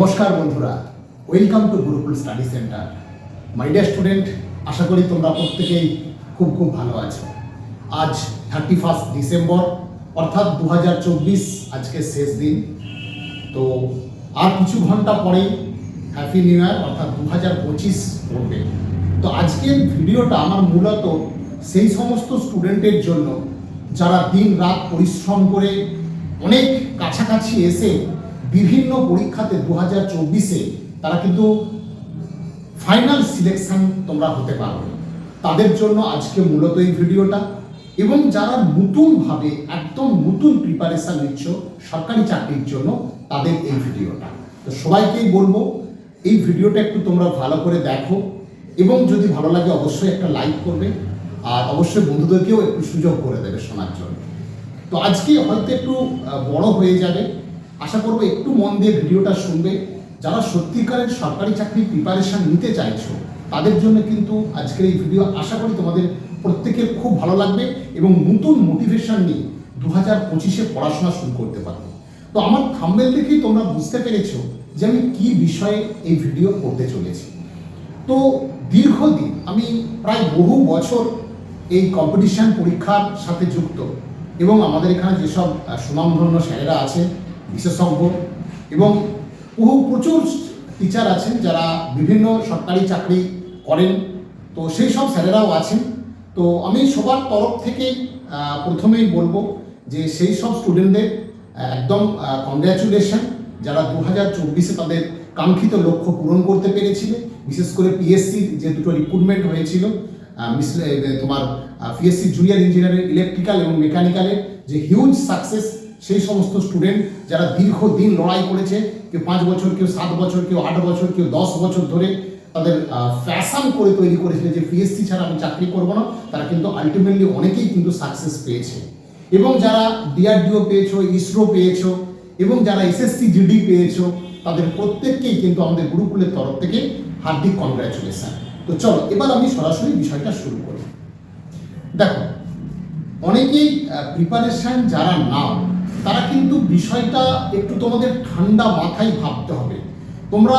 নমস্কার বন্ধুরা welcome to Gurukul study centre my dear student আশা করি তোমরা প্রত্যেকেই খুব খুব ভালো আছো। আজ থার্টি ফার্স্ট ডিসেম্বর অর্থাৎ দু আজকে শেষ দিন। তো আর কিছু ঘণ্টা পরেই হ্যাপি নিউ ইয়ার অর্থাৎ দু হাজার পঁচিশ পড়বে। তো আজকের ভিডিওটা আমার মূলত সেই সমস্ত স্টুডেন্টের জন্য যারা দিন রাত পরিশ্রম করে অনেক কাছাকাছি এসে বিভিন্ন পরীক্ষাতে দু হাজার চব্বিশে তারা কিন্তু ফাইনাল সিলেকশন তোমরা হতে পারবে তাদের জন্য আজকে মূলত এই ভিডিওটা। এবং যারা নতুনভাবে একদম নতুন প্রিপারেশন নিচ্ছ সরকারি চাকরির জন্য, তাদের এই ভিডিওটা। তো সবাইকেই বলব, এই ভিডিওটা একটু তোমরা ভালো করে দেখো। এবং যদি ভালো লাগে অবশ্যই একটা লাইক করবে। আর অবশ্যই বন্ধুদেরকেও একটু সুযোগ করে দেবে শোনার জন্য। তো আজকে হয়তো একটু বড় হয়ে যাবে। আশা করব একটু মন দিয়ে ভিডিওটা শুনবে। যারা সত্যিকারের সরকারি চাকরির প্রিপারেশন নিতে চাইছো, তাদের জন্য কিন্তু আজকের এই ভিডিও আশা করি তোমাদের প্রত্যেকের খুব ভালো লাগবে এবং নতুন মোটিভেশন নিয়ে দু হাজার পঁচিশে পড়াশোনা শুরু করতে পারবে। তো আমার থাম্বেল দেখেই তোমরা বুঝতে পেরেছ যে আমি কি বিষয়ে এই ভিডিও করতে চলেছি। তো দীর্ঘদিন আমি প্রায় বহু বছর এই কম্পিটিশন পরীক্ষার সাথে যুক্ত এবং আমাদের এখানে যেসব সুনামধন্য স্যারেরা আছেন বিশেষজ্ঞ এবং বহু প্রচুর টিচার আছেন যারা বিভিন্ন সরকারি চাকরি করেন। তো সেই সব স্যারেরাও আছেন। তো আমি সবার তরফ থেকে প্রথমেই বলব যে সেই সব স্টুডেন্টদের একদম কংগ্র্যাচুলেশন যারা দু হাজার চব্বিশে তাদের কাঙ্ক্ষিত লক্ষ্য পূরণ করতে পেরেছিল। বিশেষ করে পিএসসির যে দুটো রিক্রুটমেন্ট হয়েছিল তোমার পিএসসি জুনিয়র ইঞ্জিনিয়ারিং ইলেকট্রিক্যাল এবং মেকানিক্যালের যে হিউজ সাকসেস সেই সমস্ত স্টুডেন্ট যারা দীর্ঘদিন লড়াই করেছে, কেউ পাঁচ বছর, কেউ সাত বছর, কেউ আট বছর, কেউ দশ বছর ধরে তাদের ফ্যাশন করে তৈরি করেছিল যে পিএসসি ছাড়া আমি চাকরি করব না, তারা কিন্তু আলটিমেটলি অনেকেই কিন্তু সাকসেস পেয়েছে। এবং যারা ডিআরডিও পেয়েছ ইসরো পেয়েছ, এবং যারা এসএসসি জিডি পেয়েছ, তাদের প্রত্যেককেই কিন্তু আমাদের গুরুকুলের তরফ থেকে হার্দিক কংগ্রাচুলেশন তো চলো, এবার আমি সরাসরি বিষয়টা শুরু করি। দেখো, অনেকেই প্রিপারেশন যারা নাও তারা কিন্তু বিষয়টা একটু তোমাদের ঠান্ডা মাথায় ভাবতে হবে। তোমরা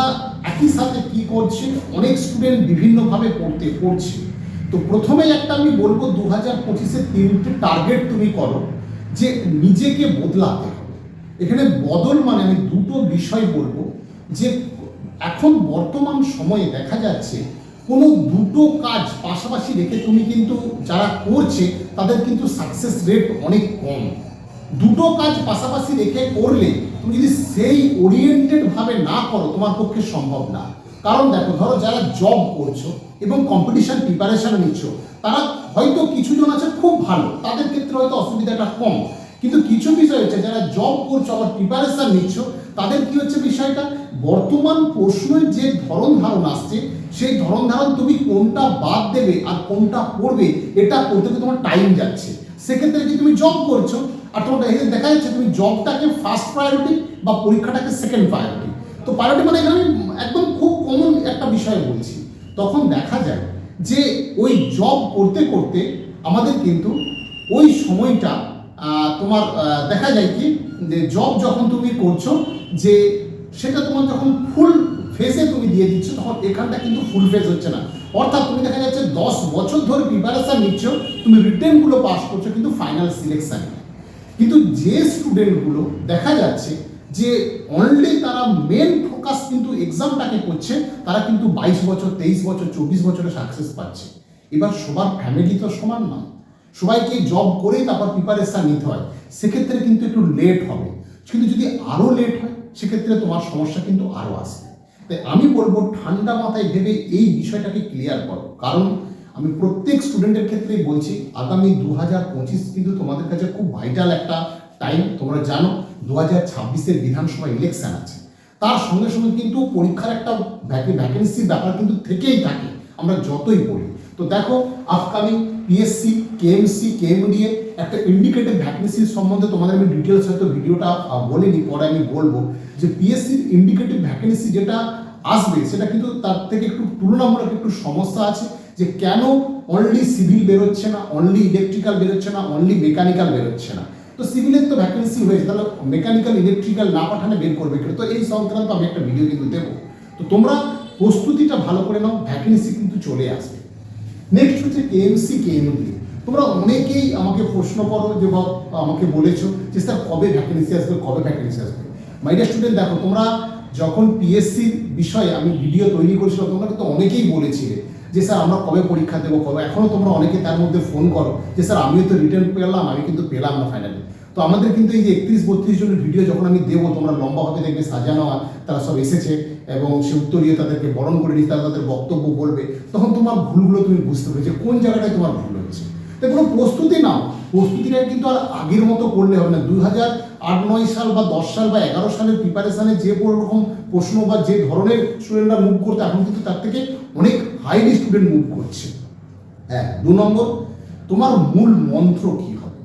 একই সাথে কি করছে? অনেক স্টুডেন্ট বিভিন্নভাবে পড়তে পড়ছে। তো প্রথমেই একটা আমি বলব দু হাজার পঁচিশে তিনটে টার্গেট তুমি করো যে নিজেকে বদলাতে হবে। এখানে বদল মানে আমি দুটো বিষয় বলব যে এখন বর্তমান সময়ে দেখা যাচ্ছে কোনো দুটো কাজ পাশাপাশি রেখে তুমি কিন্তু যারা করছে তাদের কিন্তু সাকসেস রেট অনেক কম। দুটো কাজ পাশাপাশি রেখে করলে তুমি যদি সেই ওরিয়েন্টেড ভাবে না করো, তোমার পক্ষে সম্ভব না। কারণ দেখো, ধরো যারা জব করছ এবং কম্পিটিশন প্রিপারেশন নিচ্ছ, তারা হয়তো কিছু জন আছে খুব ভালো, তাদের ক্ষেত্রে হয়তো অসুবিধাটা কম। কিন্তু কিছু বিষয় হচ্ছে, যারা জব করছ, আবার প্রিপারেশন নিচ্ছ, তাদের কি হচ্ছে বিষয়টা? বর্তমান প্রশ্নের যে ধরন ধারণ আসছে, সেই ধরন ধারণ তুমি কোনটা বাদ দেবে আর কোনটা পড়বে, এটা করতে তোমার টাইম যাচ্ছে। সেক্ষেত্রে কি তুমি জব করছ আর তোমার এখানে দেখা যাচ্ছে তুমি জবটাকে ফার্স্ট প্রায়োরিটি বা পরীক্ষাটাকে সেকেন্ড প্রায়োরিটি তো প্রায়োরিটি মানে এখানে একদম খুব কমন একটা বিষয় বলছি। তখন দেখা যায় যে ওই জব করতে করতে আমাদের কিন্তু ওই সময়টা তোমার দেখা যায় কি যে জব যখন তুমি করছ যে সেটা তোমার যখন ফুল ফেসে তুমি দিয়ে দিচ্ছ তখন এখানটা কিন্তু ফুল ফেস হচ্ছে না। অর্থাৎ তুমি দেখা যাচ্ছে দশ বছর ধরে প্রিপারেশন নিচ্ছ, তুমি রিটেনগুলো পাস করছ কিন্তু ফাইনাল সিলেকশন কিন্তু যে স্টুডেন্টগুলো দেখা যাচ্ছে যে অনলি তারা মেন ফোকাস কিন্তু এক্সামটাকে করছে, তারা কিন্তু বাইশ বছর, তেইশ বছর, চব্বিশ বছরে সাকসেস পাচ্ছে। এবার সবার ফ্যামিলি তো সমান নয় সবাইকে জব করে তারপর প্রিপারেশন নিতে হয়। সেক্ষেত্রে কিন্তু একটু লেট হবে। কিন্তু যদি আরও লেট হয়, সেক্ষেত্রে তোমার সমস্যা কিন্তু আরও আসবে। তাই আমি বলব, ঠান্ডা মাথায় ভেবে এই বিষয়টাকে ক্লিয়ার করো। কারণ আমি প্রত্যেক স্টুডেন্টের ক্ষেত্রেই বলছি, আগামী দু হাজার পঁচিশ কিন্তু তোমাদের কাছে খুব ভাইটাল একটা টাইম তোমরা জানো দু হাজার ছাব্বিশের বিধানসভা ইলেকশন আছে। তার সঙ্গে সঙ্গে কিন্তু পরীক্ষার একটা ভ্যাকেন্সির ব্যাপার কিন্তু থেকেই থাকে, আমরা যতই পড়ি তো দেখো আপকামিং পিএসসি কেএমসি কেএমডিএ একটা ইন্ডিকেটেড ভ্যাকেন্সির সম্বন্ধে তোমাদের আমি ডিটেলস হয়তো ভিডিওটা বলিনি, পরে আমি বলব। যে পিএসসির ইন্ডিকেটিভ ভ্যাকেন্সি যেটা আসবে, সেটা কিন্তু তার থেকে একটু তুলনামূলক একটু সমস্যা আছে। যে কেন অনলি সিভিল বেরোচ্ছে না অনলি ইলেকট্রিক্যাল বেরোচ্ছে না অনলি মেকানিক্যাল বেরোচ্ছে না? তো সিভিলের তো ভ্যাকেন্সি হয়েছে, তাহলে মেকানিক্যাল ইলেকট্রিক্যাল না পাঠানে বের করবে কেন তো এই সংক্রান্ত আমি একটা ভিডিও কিন্তু দেবো। তো তোমরা প্রস্তুতিটা ভালো করে নাও ভ্যাকেন্সি কিন্তু চলে আসবে। নেক্সট হচ্ছে কেএমসি কেএমডি তোমরা অনেকেই আমাকে প্রশ্ন করো যে আমাকে বলেছ যে, স্যার, কবে ভ্যাকেন্সি আসবে, কবে ভ্যাকেন্সি আসবে? মাইডিয়া স্টুডেন্ট দেখো, তোমরা যখন পিএসসি বিষয়ে আমি ভিডিও তৈরি করেছিলাম তোমরা কিন্তু অনেকেই বলেছিলে যে, স্যার, আমরা কবে পরীক্ষা দেবো? কবে? এখনও তোমরা অনেকে তার মধ্যে ফোন করো যে, স্যার, আমিও তো রিটার্ন পেলাম, আমি কিন্তু পেলাম না ফাইনালি তো আমাদের কিন্তু এই যে একত্রিশ বত্রিশ জনের ভিডিও যখন আমি দেবো, তোমরা লম্বাভাবে দেখবে, সাজানো তারা সব এসেছে এবং সে উত্তরীয় তাদেরকে বরণ করে নিয়ে তারা তাদের বক্তব্য বলবে। তখন তোমার ভুলগুলো তুমি বুঝতে পেরেছ কোন জায়গাটায় তোমার ভুল হচ্ছে। তাই কোনো প্রস্তুতি নাও। প্রস্তুতিটা কিন্তু আর আগের মতো করলে হবে না। দুই হাজার আট নয় সাল বা দশ সাল বা এগারো সালের প্রিপারেশানে যে রকম প্রশ্ন বা যে ধরনের স্টুডেন্টরা মুভ করতো, এখন কিন্তু তার থেকে অনেক হাইলি স্টুডেন্ট মুভ করছে। হ্যাঁ দু নম্বর, তোমার মূল মন্ত্র কি হবে?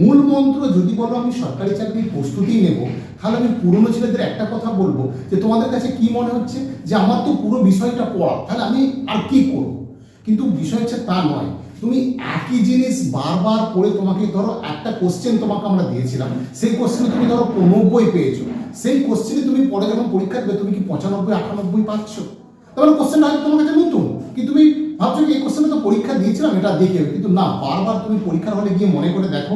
মূল মন্ত্র যদি বলো আমি সরকারি চাকরির প্রস্তুতি নেব, তাহলে আমি পুরনো ছেলেদের একটা কথা বলব, যে তোমাদের কাছে কি মনে হচ্ছে? যে আমার তো পুরো বিষয়টা পড়া, তাহলে আমি আর কি করব? কিন্তু বিষয় হচ্ছে তা নয় তুমি একই জিনিস বারবার করে তোমাকে ধরো একটা কোশ্চেন তোমাকে আমরা দিয়েছিলাম। সেই কোশ্চেনে তুমি ধরো নব্বই পেয়েছ। সেই কোশ্চেনে তুমি পরে যখন পরীক্ষা দেবে, তুমি কি পঁচানব্বই, আটানব্বই পাচ্ছ? তাহলে কোশ্চেনটা হয়তো তোমার কাছে নতুন। কিন্তু তুমি ভাবছ কি এই কোশ্চেনে তো পরীক্ষা দিয়েছিলাম, এটা দেখে কিন্তু না, বারবার তুমি পরীক্ষার হলে গিয়ে মনে করে দেখো,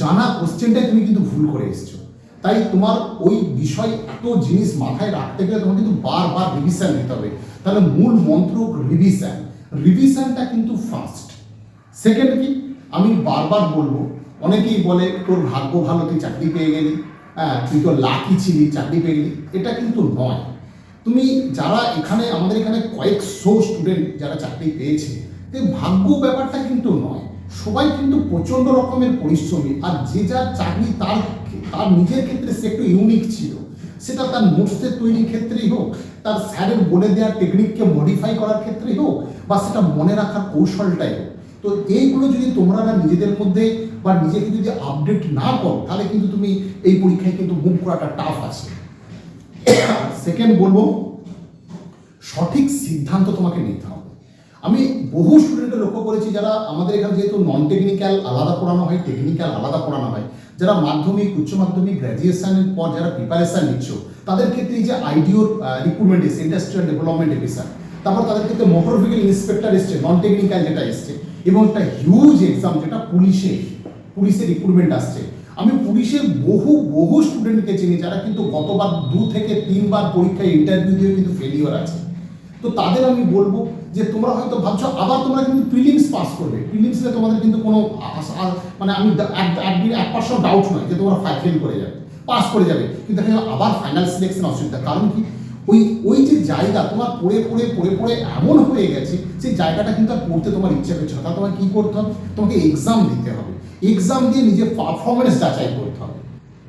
জানা কোশ্চেনটাই তুমি কিন্তু ভুল করে এসছো। তাই তোমার ওই বিষয় এত জিনিস মাথায় রাখতে গেলে তোমার কিন্তু বারবার রিভিশন নিতে হবে। তাহলে মূল মন্ত্র রিভিশন রিভিশনটা কিন্তু ফার্স্ট সেকেন্ড কি? আমি বারবার বলব, অনেকেই বলে, তোর ভাগ্য ভালো, তুই চাকরি পেয়ে গেলি। হ্যাঁ তুই তো লাকি ছিলি, চাকরি পেয়ে গেলি। এটা কিন্তু নয়। তুমি যারা এখানে, আমাদের এখানে কয়েকশো স্টুডেন্ট যারা চাকরি পেয়েছে তো ভাগ্য ব্যাপারটা কিন্তু নয়। সবাই কিন্তু প্রচণ্ড রকমের পরিশ্রমী, আর যে যার চাকরি তার তার নিজের ক্ষেত্রে সে একটু ইউনিক ছিল। সেটা তার নোটসের তৈরির ক্ষেত্রেই হোক, তার স্যারের বলে দেওয়ার টেকনিককে মডিফাই করার ক্ষেত্রেই হোক, বা সেটা মনে রাখার কৌশলটাই হোক। তো এইগুলো যদি তোমরা না নিজেদের মধ্যে বা নিজেকে যদি আপডেট না করো, তাহলে কিন্তু তুমি এই পরীক্ষায় কিন্তু মুভ করাটা টাফ আছে। সেকেন্ড বলব, সঠিক সিদ্ধান্ত তোমাকে নিতে হবে। আমি বহু স্টুডেন্টকে লক্ষ্য করেছি যারা আমাদের এখানে যেহেতু নন টেকনিক্যাল আলাদা পড়ানো হয় টেকনিক্যাল আলাদা পড়ানো হয়, যারা মাধ্যমিক, উচ্চ মাধ্যমিক গ্র্যাজুয়েশনের পর যারা প্রিপারেশন নিচ্ছ, তাদের ক্ষেত্রে যে আইডিওর রিক্রুটমেন্ট এসছে ইন্ডাস্ট্রিয়াল ডেভেলপমেন্ট অফিসার তারপর তাদের ক্ষেত্রে মোটর ভেহিকেল ইন্সপেক্টর এসছে নন টেকনিক্যাল যেটা এসছে এবং একটা হিউজ এক্সাম যেটা পুলিশে পুলিশের রিক্রুটমেন্ট আসছে। আমি পুলিশের বহু বহু স্টুডেন্টকে চিনি যারা কিন্তু গতবার দু থেকে তিনবার পরীক্ষায় ইন্টারভিউ দিয়ে কিন্তু ফেলিওর আছে। তো তাদের আমি বলব যে তোমরা হয়তো ভাবছ, আবার তোমরা কিন্তু প্রিলিমস পাস করবে। প্রিলিমসে তোমাদের কিন্তু কোনো মানে আমি এক পার্সেন্ট ডাউট নয় যে তোমরা ফেল করে যাবে পাস করে যাবে। কিন্তু আবার ফাইনাল সিলেকশন অসুবিধা। কারণ কি? ওই ওই যে জায়গা তোমার পড়ে পড়ে পড়ে পড়ে এমন হয়ে গেছে, সেই জায়গাটা কিন্তু আর পড়তে তোমার ইচ্ছা করছে না। তোমার কী করতে হবে? তোমাকে এক্সাম দিতে হবে। এক্সাম দিয়ে নিজের পারফরমেন্স যাচাই করতে হবে।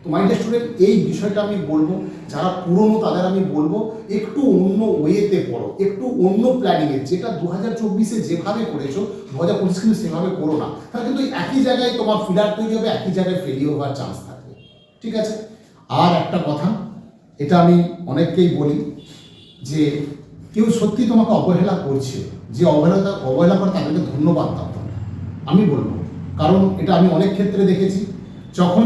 তো মাইন্ড স্টুডেন্ট এই বিষয়টা আমি বলব, যারা পুরনো তাদের আমি বলব, একটু অন্য ওয়েতে পড়ো, একটু অন্য প্ল্যানিংয়ে যেটা দু হাজার চব্বিশে যেভাবে করেছ দু হাজার পঁচিশ কিন্তু সেভাবে করো না। তাহলে কিন্তু একই জায়গায় তোমার ফিলার তৈরি হবে, একই জায়গায় ফেলিও হওয়ার চান্স থাকবে। ঠিক আছে? আর একটা কথা এটা আমি অনেককেই বলি যে কেউ সত্যি তোমাকে অবহেলা করছে, যে অবহেলা অবহেলা করে তাদেরকে ধন্যবাদ দাও আমি বলব। কারণ এটা আমি অনেক ক্ষেত্রে দেখেছি। যখন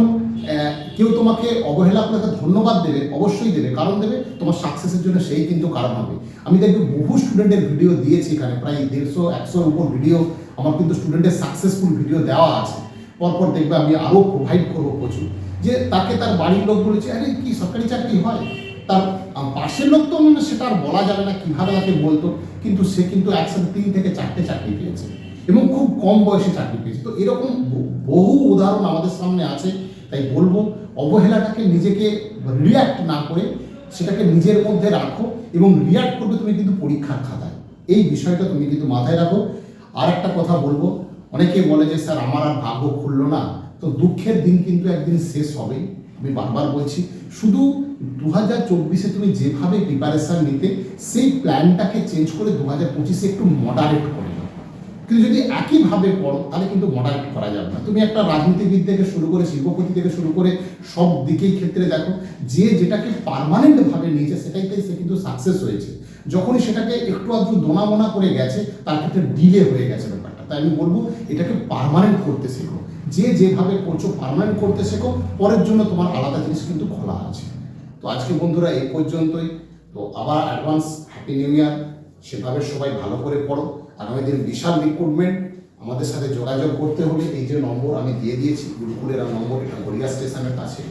কেউ তোমাকে অবহেলা করে ধন্যবাদ দেবে, অবশ্যই দেবে। কারণ দেবে, তোমার সাকসেসের জন্য সেই কিন্তু কারণ হবে। আমি দেখবে বহু স্টুডেন্টের ভিডিও দিয়েছি এখানে, প্রায় দেড়শো, একশোর উপর ভিডিও আমার কিন্তু স্টুডেন্টের সাকসেসফুল ভিডিও দেওয়া আছে। পরপর দেখবে আমি আরও প্রোভাইড করব প্রচুর। যে তাকে তার বাড়ির লোক বলেছে, আরে, কি সরকারি চাকরি হয়? তার পাশের লোক তো মানে সেটা আর বলা যাবে না, কীভাবে তাকে বলতো, কিন্তু সে কিন্তু একসাথে তিন থেকে চারটে চাকরি পেয়েছে এবং খুব কম বয়সে চাকরি পেয়েছে। তো এরকম বহু উদাহরণ আমাদের সামনে আছে, তাই বলব, অবহেলাটাকে নিজেকে রিয়াক্ট না করে সেটাকে নিজের মধ্যে রাখো এবং রিয়াক্ট করবে তুমি কিন্তু পরীক্ষার খাতায়। এই বিষয়টা তুমি কিন্তু মাথায় রাখো। আর একটা কথা বলব অনেকে বলে যে, স্যার, আমার আর ভাগ্য খুললো না। তো দুঃখের দিন কিন্তু একদিন শেষ হবেই। আমি বারবার বলছি, শুধু দু হাজার চব্বিশে তুমি যেভাবে প্রিপারেশান নিতে, সেই প্ল্যানটাকে চেঞ্জ করে দু হাজার পঁচিশে একটু মডারেট করে দাও কিন্তু যদি একইভাবে পড়ো তাহলে কিন্তু মডারেট করা যাবে না। তুমি একটা রাজনীতিবিদ থেকে শুরু করে, শিল্পপতি থেকে শুরু করে, সব দিকেই ক্ষেত্রে দেখো, যে যেটাকে পারমানেন্টভাবে নিয়েছে সেটাইতে সে কিন্তু সাকসেস হয়েছে। যখনই সেটাকে একটু আধটু দোনামোনা করে গেছে, তার ক্ষেত্রে ডিলে হয়ে গেছে ব্যাপারটা। তাই আমি বলব, এটাকে পারমানেন্ট করতে শেখো। যে যেভাবে করছ পারমানেন্ট করতে শেখো। পরের জন্য তোমার আলাদা জিনিস কিন্তু খোলা আছে। তো আজকে বন্ধুরা, এই পর্যন্তই। তো আবার অ্যাডভান্স হ্যাপি নিউ ইয়ার সেভাবে সবাই ভালো করে পড়ো। আগামী দিন বিশাল রিক্রুটমেন্ট আমাদের সাথে যোগাযোগ করতে হলে এই যে নম্বর আমি দিয়ে দিয়েছি, গুরুকুলের নম্বর, এটা গড়িয়া স্টেশনের কাছে।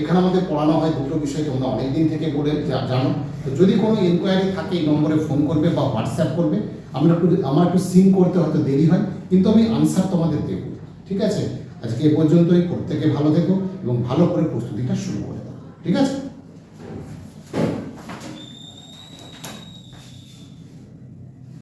এখানে আমাদের পড়ানো হয় দুটো বিষয়, তোমরা অনেকদিন থেকে বলে জানো। তো যদি কোনো ইনকোয়ারি থাকে, এই নম্বরে ফোন করবে বা হোয়াটসঅ্যাপ করবে, আমরা একটু, আমার একটু সিন করতে হয়তো দেরি হয়, কিন্তু আমি আনসার তোমাদের দেবো, ঠিক আছে? আজকে এ পর্যন্তই, প্রত্যেকে ভালো দেখো এবং ভালো করে প্রস্তুতিটা শুরু করে দাও, ঠিক আছে?